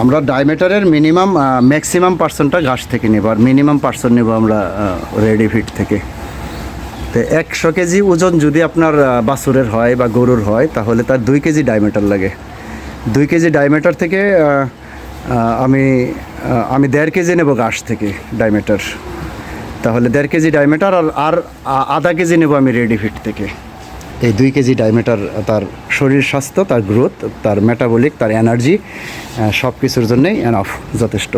আমরা ডায়মিটারের minimum maximum পার্সেন্টটা ঘাস থেকে নেব আর মিনিমাম পার্সেন্ট নেব আমরা রেডি ফিট থেকে। তো একশো কেজি ওজন যদি আপনার বাছুরের হয় বা গরুর হয়, তাহলে তার দুই কেজি ডায়মিটার লাগে। দুই কেজি ডায়মিটার থেকে আমি আমি দেড় কেজি নেব ঘাস থেকে ডায়মিটার তাহলে দেড় কেজি ডায়মিটার আর আর আধা কেজি নেব আমি রেডি ফিট থেকে। এই দুই কেজি ডায়মিটার তার শরীর স্বাস্থ্য, তার গ্রোথ, তার মেটাবলিক তার এনার্জি সব কিছুর জন্যই এনাফ যথেষ্ট।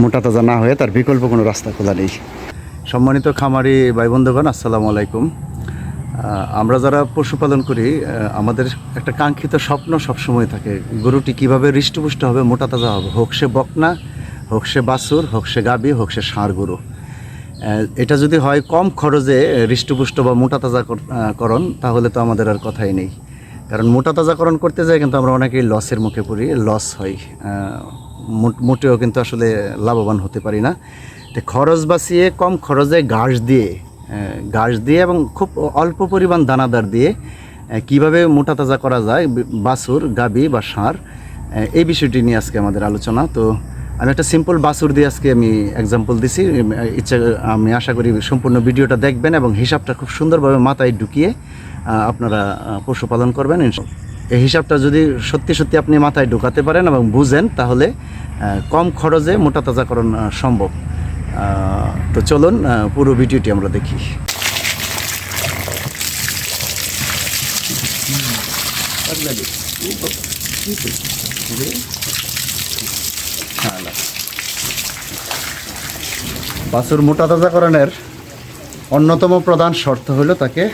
মোটা তাজা না হয়ে তার বিকল্প কোনো রাস্তা খোলা নেই। সম্মানিত খামারি ভাই বন্ধুগণ আসসালামু আলাইকুম। আমরা যারা পশুপালন করি আমাদের একটা কাঙ্ক্ষিত স্বপ্ন সবসময় থাকে, গরুটি কীভাবে হৃষ্টপুষ্ট হবে, মোটা তাজা হবে। হোক সে বকনা, হোক সে বাছুর, হোক সে গাবি হোক সে ষাঁড় গরু। এটা যদি হয় কম খরচে হৃষ্টপুষ্ট বা মোটা তাজা কর- করণ তাহলে তো আমাদের আর কথাই নেই। কারণ মোটা তাজাকরণ করতে যাই কিন্তু আমরা অনেকেই লসের মুখে পড়ি লস হয় মোটেও কিন্তু আসলে লাভবান হতে পারি না। তো খরচ বাঁচিয়ে, কম খরচে ঘাস দিয়ে ঘাস দিয়ে এবং খুব অল্প পরিমাণ দানাদার দিয়ে কীভাবে মোটা তাজা করা যায় বাছুর, গাবি বা সার এই বিষয়টি নিয়ে আজকে আমাদের আলোচনা। তো আমি একটা সিম্পল বাছুর দিয়ে আজকে আমি এক্সাম্পল দিছি। ইচ্ছা, আমি আশা করি সম্পূর্ণ ভিডিওটা দেখবেন এবং হিসাবটা খুব সুন্দরভাবে মাথায় ঢুকিয়ে আপনারা পশুপালন করবেন। এই হিসাবটা যদি সত্যি সত্যি আপনি মাথায় ঢুকাতে পারেন এবং বুঝেন, তাহলে কম খরচে মোটা তাজাকরণ সম্ভব। তো চলুন পুরো ভিডিওটি আমরা দেখি। বাছুর মোটা তাজাকরণের অন্যতম প্রধান শর্ত হলো তাকে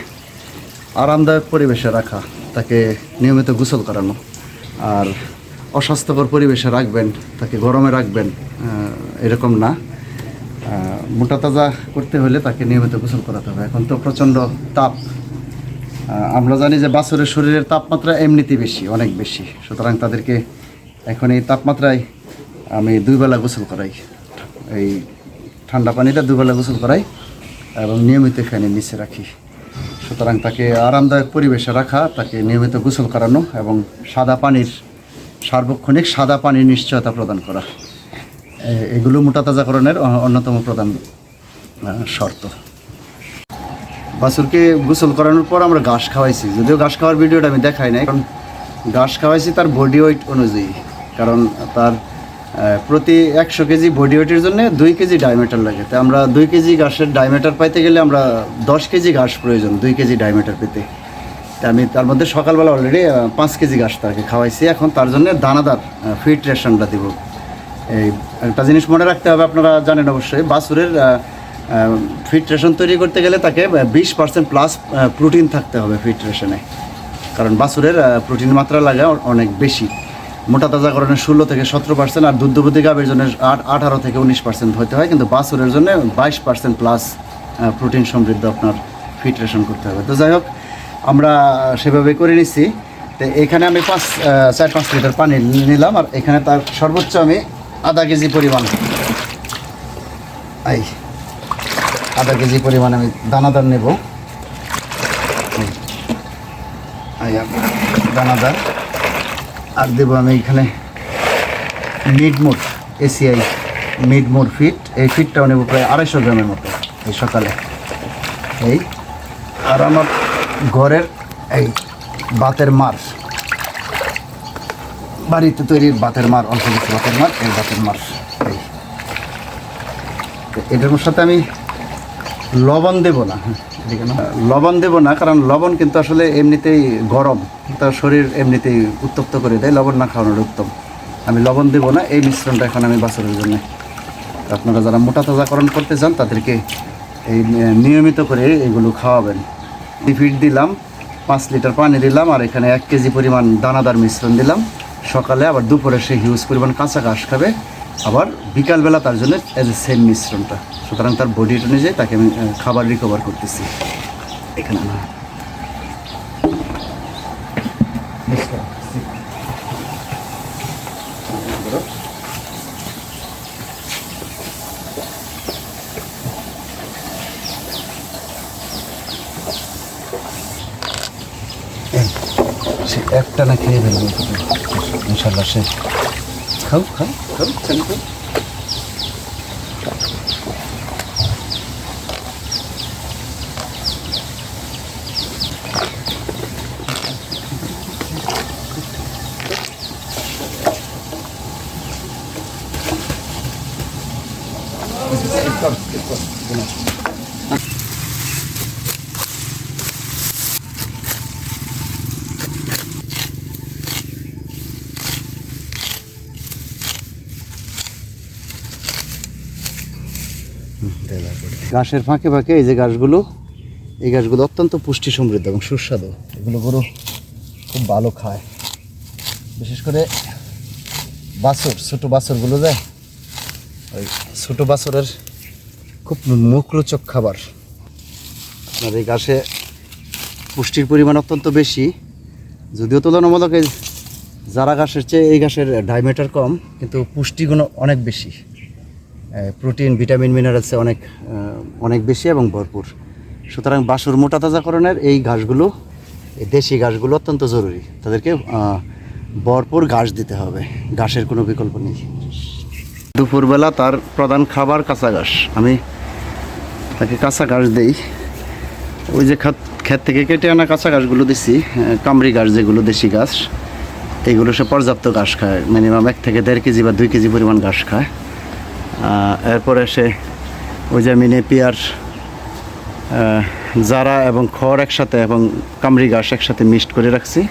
আরামদায়ক পরিবেশে রাখা, তাকে নিয়মিত গোসল করানো। আর অস্বাস্থ্যকর পরিবেশে রাখবেন, তাকে গরমে রাখবেন এরকম না। মোটা তাজা করতে হলে তাকে নিয়মিত গোসল করাতে হবে। এখন তো প্রচণ্ড তাপ। আমরা জানি যে বাছুরের শরীরের তাপমাত্রা এমনিতেই বেশি, অনেক বেশি। সুতরাং তাদেরকে এখন এই তাপমাত্রায় আমি দুই বেলা গোসল করাই। এই ঠান্ডা পানিটা দুবেলা গোসল করাই এবং নিয়মিত ফ্যানের নিচে রাখি। সুতরাং তাকে আরামদায়ক পরিবেশে রাখা, তাকে নিয়মিত গোসল করানো এবং সাদা পানির, সার্বক্ষণিক সাদা পানির নিশ্চয়তা প্রদান করা। এগুলো মোটা তাজাকরণের অন্যতম প্রধান শর্ত। বাছুরকে গোসল করানোর পর আমরা ঘাস খাওয়াইছি। যদিও ঘাস খাওয়ার ভিডিওটা আমি দেখাই নাই, কারণ ঘাস খাওয়াইছি তার বডি ওয়েট অনুযায়ী। কারণ তার প্রতি একশো কেজি বডি ওয়েটের জন্য দুই কেজি ডায়মিটার লাগে। তো আমরা দুই কেজি ঘাসের ডায়মিটার পাইতে গেলে আমরা দশ কেজি ঘাস প্রয়োজন, দুই কেজি ডায়মিটার পেতে। তা আমি তার মধ্যে সকালবেলা অলরেডি পাঁচ কেজি ঘাস তাকে খাওয়াইছি। এখন তার জন্য দানাদার ফিট রেশনটা দিব। এই একটা জিনিস মনে রাখতে হবে, আপনারা জানেন অবশ্যই, বাছুরের ফিট রেশন তৈরি করতে গেলে তাকে বিশ পার্সেন্ট প্লাস প্রোটিন থাকতে হবে ফিট রেশনে কারণ বাছুরের প্রোটিন মাত্রা লাগে অনেক বেশি। মোটা তাজা তাজাকরণের ষোলো থেকে সতেরো পার্সেন্ট আর দুগ্ধবতী গাভীর জন্য আট, আঠারো থেকে উনিশ পার্সেন্ট হতে হয়। কিন্তু বাছুরের জন্য বাইশ পার্সেন্ট প্লাস প্রোটিন সমৃদ্ধ আপনার ফিট রেশন করতে হবে। তো যাই হোক, আমরা সেভাবে করে নিচ্ছি তো এখানে আমি পাঁচ চার, পাঁচ লিটার পানি নিলাম আর এখানে তার সর্বোচ্চ আমি আধা কেজি পরিমাণ। এই আধা কেজি পরিমাণ আমি দানাদার নেব। দানাদার। আর দেব আমি এখানে মিডমোট এসিআই মিডমোট ফিট। এই ফিটটাও নেব প্রায় আড়াইশো গ্রামের মতো এই সকালে। এই, আর আমার ঘরের এই বাতের মার। বাড়িতে তৈরির বাতের মার, অল্প কিছু বাতের মার, এই বাতের মার। এই। এটার সাথে আমি লবণ দেব না হ্যাঁ। লবণ দেব না, কারণ লবণ কিন্তু আসলে এমনিতেই গরম। তার শরীর এমনিতেই উত্তপ্ত করে দেয়, লবণ না খাওয়ানোর উত্তম। আমি লবণ দেব না, এই মিশ্রণটা এখন আমি বাছরের জন্য। আপনারা যারা মোটা তাজাকরণ করতে চান, তাদেরকে এই নিয়মিত করে এগুলো খাওয়াবেন। ফিট দিলাম, পাঁচ লিটার পানি দিলাম, আর এখানে এক কেজি পরিমাণ দানাদার মিশ্রণ দিলাম। সকালে আবার দুপুরে সে হিউজ পরিমাণ কাঁচা ঘাস খাবে। আবার বিকালবেলা তার জন্য এজ এ সেম মিশ্রণটা। সুতরাং তার বডি অনুযায়ী তাকে আমি খাবার রিকভার করতেছি। এখানে না সে একটা না খেয়ে ফেলবে। ইনশাল্লাহ সে খাও খাও খাও খাও। ঘাসের ফাঁকে ফাঁকে এই যে ঘাসগুলো এই ঘাসগুলো অত্যন্ত পুষ্টি সমৃদ্ধ এবং সুস্বাদু। এগুলো গরু খুব ভালো খায়। বিশেষ করে বাছর, ছোটো বাছরগুলো যায় ওই ছোটো বাছরের খুব মুখরোচক খাবার। আপনার এই গাছে পুষ্টির পরিমাণ অত্যন্ত বেশি। যদিও তুলনামূলক এই যারা ঘাসের চেয়ে এই ঘাসের ডায়মিটার কম, কিন্তু পুষ্টিগুণ অনেক বেশি। প্রোটিন ভিটামিন মিনারেলসে অনেক অনেক বেশি এবং ভরপুর। সুতরাং বাসুর মোটা তাজাকরণের এই ঘাসগুলো, এই দেশি ঘাসগুলো অত্যন্ত জরুরি। তাদেরকে ভরপুর ঘাস দিতে হবে। ঘাসের কোনো বিকল্প নেই। দুপুরবেলা তার প্রধান খাবার কাঁচা ঘাস। আমি তাকে কাঁচা ঘাস দেই। ওই যে খাত ক্ষেত থেকে কেটে আনা কাঁচা ঘাসগুলো দিছি কামরি ঘাস যেগুলো দেশি ঘাস এইগুলো সে পর্যাপ্ত ঘাস খায়। মিনিমাম এক থেকে দেড় কেজি বা দুই কেজি পরিমাণ ঘাস খায়। এরপরে সে ওই যে আমি নেপিয়ার জারা এবং খড় একসাথে এবং কামরি ঘাস একসাথে মিক্সড করে রাখছি।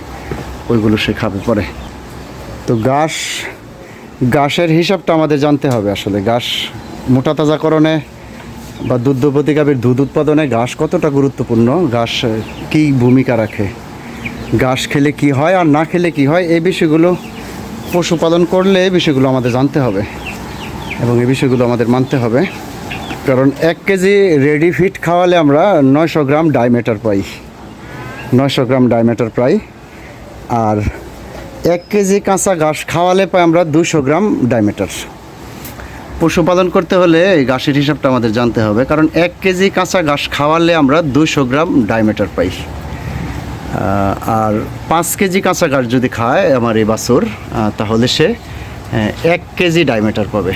ওইগুলো সে খাবে পরে। তো ঘাস ঘাসের হিসাবটা আমাদের জানতে হবে আসলে। ঘাস মোটা তাজাকরণে বা দুগ্ধ প্রতিকাবের দুধ উৎপাদনে ঘাস কতটা গুরুত্বপূর্ণ? ঘাস কী ভূমিকা রাখে? ঘাস খেলে কি হয় আর না খেলে কি হয়? এই বিষয়গুলো পশুপালন করলে এই বিষয়গুলো আমাদের জানতে হবে এবং এই বিষয়গুলো আমাদের মানতে হবে। কারণ এক কেজি রেডি ফিট খাওয়ালে আমরা নয়শো গ্রাম ডাইমেটার পাই। নয়শো গ্রাম ডাইমেটার পাই। আর এক কেজি কাঁচা ঘাস খাওয়ালে পাই আমরা দুশো গ্রাম ডাইমেটার পশুপালন করতে হলে এই ঘাসের হিসাবটা আমাদের জানতে হবে, কারণ এক কেজি কাঁচা ঘাস খাওয়ালে আমরা দুশো গ্রাম ডাইমেটার পাই। আর পাঁচ কেজি কাঁচা ঘাস যদি খায় আমার এই বাছুর তাহলে সে এক কেজি ডাইমেটার পাবে।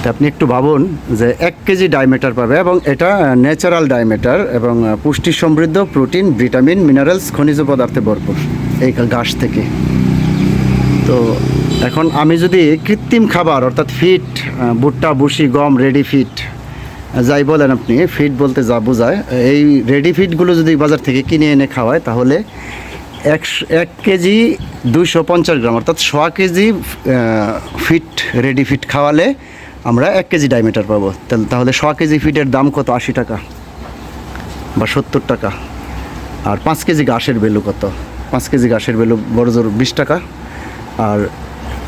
তা আপনি একটু ভাবুন যে এক কেজি ডাইমেটার পাবে এবং এটা ন্যাচারাল ডাইমেটার এবং পুষ্টি সমৃদ্ধ প্রোটিন ভিটামিন মিনারেলস খনিজ পদার্থে ভরপুর। এই ঘাস থেকে। তো এখন আমি যদি কৃত্রিম খাবার, অর্থাৎ ফিট ভুট্টা বুসি গম, রেডি ফিট যাই বলেন আপনি, ফিট বলতে যা বোঝায়, এই রেডি ফিটগুলো যদি বাজার থেকে কিনে এনে খাওয়ায়, তাহলে একশো, এক কেজি দুশো পঞ্চাশ গ্রাম, অর্থাৎ ছ কেজি ফিট, রেডি ফিট খাওয়ালে আমরা এক কেজি ডাইমিটার পাবো। তাহলে তাহলে ছ কেজি ফিটের দাম কত? আশি টাকা বা সত্তর টাকা। আর পাঁচ কেজি ঘাসের ভ্যালু কত? পাঁচ কেজি ঘাসের ভ্যালু বড় জোর বিশ টাকা। আর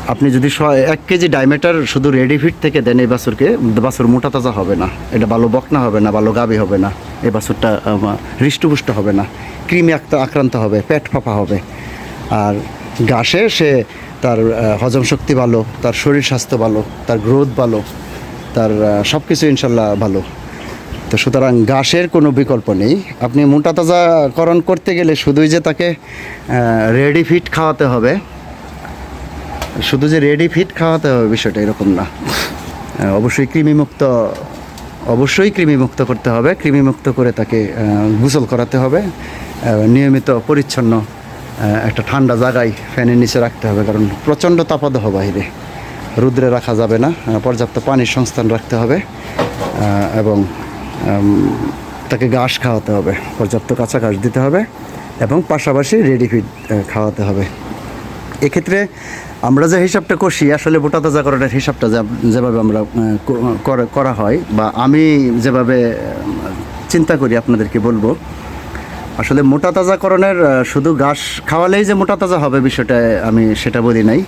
আপনি যদি স- এক কেজি ডাইমেটার শুধু রেডি ফিট থেকে দেন এই বাছুরকে বাছুর মোটা তাজা হবে না। এটা ভালো বকনা হবে না, ভালো গাবি হবে না। এই বাছুরটা হৃষ্টপুষ্ট হবে না। আক্ত- আক্রান্ত হবে, পেট ফাঁপা হবে। আর ঘাসে সে তার হজম শক্তি ভালো, তার শরীর স্বাস্থ্য ভালো, তার গ্রোথ ভালো, তার সব কিছু ইনশাল্লাহ ভালো। তো সুতরাং ঘাসের কোনো বিকল্প নেই। আপনি মোটা তাজাকরণ করতে গেলে শুধুই যে তাকে রেডি ফিট খাওয়াতে হবে, শুধু যে রেডি ফিট খাওয়াতে হবে বিষয়টা এরকম না। অবশ্যই কৃমিমুক্ত অবশ্যই কৃমিমুক্ত করতে হবে, কৃমিমুক্ত করে তাকে গোসল করাতে হবে নিয়মিত পরিচ্ছন্ন একটা ঠান্ডা জায়গায় ফ্যানের নিচে রাখতে হবে, কারণ প্রচণ্ড তাপাদহ বাইরে রুদ্রে রাখা যাবে না পর্যাপ্ত পানির সংস্থান রাখতে হবে এবং তাকে ঘাস খাওয়াতে হবে, পর্যাপ্ত কাঁচা ঘাস দিতে হবে এবং পাশাপাশি রেডি ফিড খাওয়াতে হবে। এক্ষেত্রে আমরা যে হিসাবটা করছি, আসলে মোটা তাজাকরণের হিসাবটা যেভাবে আমরা করা- হয় বা আমি যেভাবে চিন্তা করি আপনাদেরকে বলব, আসলে মোটা তাজাকরণের শুধু ঘাস খাওয়ালেই যে মোটা তাজা হবে বিষয়টা আমি সেটা বলি নাই।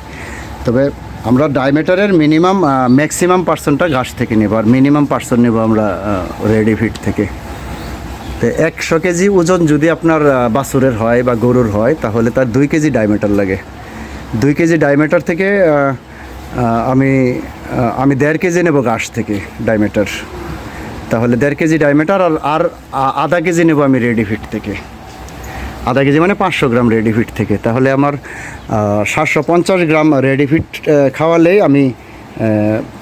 তবে আমরা ডায়মেটারের মিনিমাম ম্যাক্সিমাম পার্সেন্টটা ঘাস থেকে নেব আর মিনিমাম পার্সেন্ট নেব আমরা রেডি ফিট থেকে। তো একশো কেজি ওজন যদি আপনার বাছুরের হয় বা গরুর হয়, তাহলে তার দুই কেজি ডায়মিটার লাগে। দুই কেজি ডায়মিটার থেকে আমি আমি দেড় কেজি নেব ঘাস থেকে ডায়মিটার। তাহলে দেড় কেজি ডায়মিটার আর আর আধা কেজি নেব আমি রেডি ফিট থেকে। আধা কেজি মানে পাঁচশো গ্রাম রেডি ফিট থেকে। তাহলে আমার সাতশো পঞ্চাশ গ্রাম রেডি ফিট খাওয়ালেই আমি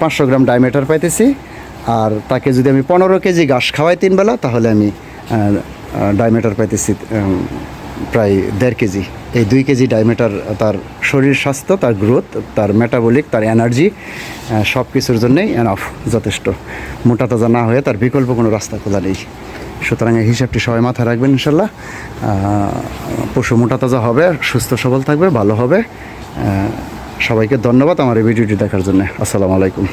পাঁচশো গ্রাম ডাইমেটার পাইতেছি। আর তাকে যদি আমি পনেরো কেজি ঘাস খাওয়াই তিনবেলা তাহলে আমি ডাইমেটার পাইতেছি প্রায় দেড় কেজি। এই দুই কেজি ডাইমেটার তার শরীর স্বাস্থ্য, তার গ্রোথ তার মেটাবলিক তার এনার্জি সব কিছুর জন্যই এনাফ যথেষ্ট। মোটা তাজা না হয়ে তার বিকল্প কোনো রাস্তা খোলা নেই। সুতরাং এই হিসাবটি সবাই মাথায় রাখবেন ইনশাল্লাহ। পশু মোটা তাজা হবে, সুস্থ সবল থাকবে, ভালো হবে। সবাইকে ধন্যবাদ আমার এই ভিডিওটি দেখার জন্য। আসসালামু আলাইকুম।